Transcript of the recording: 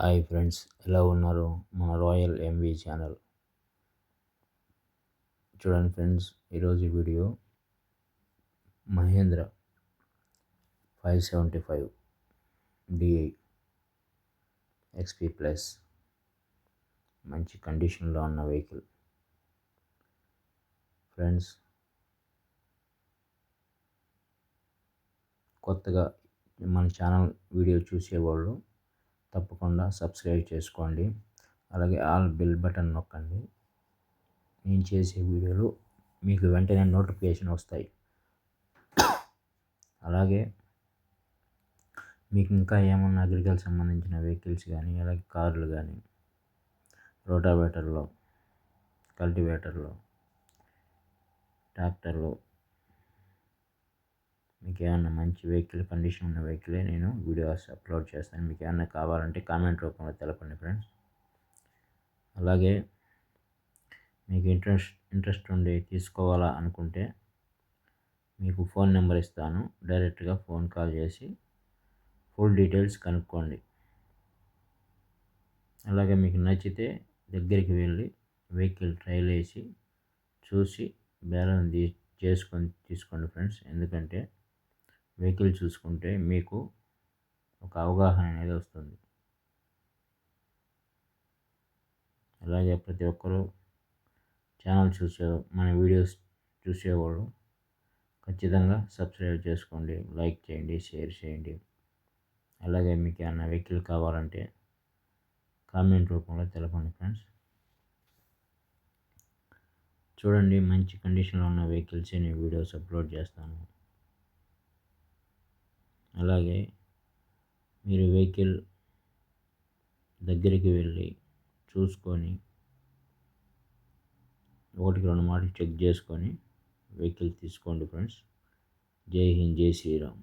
Hi friends ఎలా ఉన్నారు మన రాయల్ ఎంవి ఛానల్? చూడండి ఫ్రెండ్స్ ఈరోజు video Mahindra five seventy five DI XP plus మంచి కండిషన్లో ఉన్న వెహికల్. ఫ్రెండ్స్ కొత్తగా మన ఛానల్ వీడియో చూసేవాళ్ళు తప్పకుండా సబ్స్క్రైబ్ చేసుకోండి. అలాగే ఆల్ బెల్ బటన్ నొక్కండి. నేను చేసే వీడియోలు మీకు వెంటనే నోటిఫికేషన్ వస్తాయి. అలాగే మీకు ఇంకా ఏమన్నా అగ్రికల్చర్ సంబంధించిన వెహికల్స్ కానీ అలాగే కార్లు కానీ రోటావేటర్లో కల్టివేటర్లో ట్రాక్టర్లు మీకు ఏమన్నా మంచి వెహికల్ కండిషన్ ఉన్న వెహికలే నేను వీడియోస్ అప్లోడ్ చేస్తాను. మీకు ఏమన్నా కావాలంటే కామెంట్ రూపంలో తెలపండి ఫ్రెండ్స్. అలాగే మీకు ఇంట్రెస్ట్ ఇంట్రెస్ట్ ఉండి తీసుకోవాలా అనుకుంటే మీకు ఫోన్ నెంబర్ ఇస్తాను. డైరెక్ట్గా ఫోన్ కాల్ చేసి ఫుల్ డీటెయిల్స్ కనుక్కోండి. అలాగే మీకు నచ్చితే దగ్గరికి వెళ్ళి వెహికల్ ట్రైల్ వేసి చూసి బేరం చేసుకొని తీసుకోండి ఫ్రెండ్స్. ఎందుకంటే వెహికల్ చూసుకుంటే మీకు ఒక అవగాహన అనేది వస్తుంది. అలాగే ప్రతి ఒక్కరూ ఛానల్ చూసే మన వీడియోస్ చూసేవాళ్ళు ఖచ్చితంగా సబ్స్క్రైబ్ చేసుకోండి లైక్ చేయండి షేర్ చేయండి. అలాగే మీకు ఏమైనా వెహికల్ కావాలంటే కామెంట్ రూపంలో తెలపండి ఫ్రెండ్స్. చూడండి మంచి కండిషన్లో ఉన్న వెహికల్స్ నేను వీడియోస్ అప్లోడ్ చేస్తాను. అలాగే మీరు వెహికల్ దగ్గరికి వెళ్ళి చూసుకొని ఒకటికి రెండు మాటలు చెక్ చేసుకొని వెహికల్ తీసుకోండి ఫ్రెండ్స్. జై హింద్ జై శ్రీరామ్.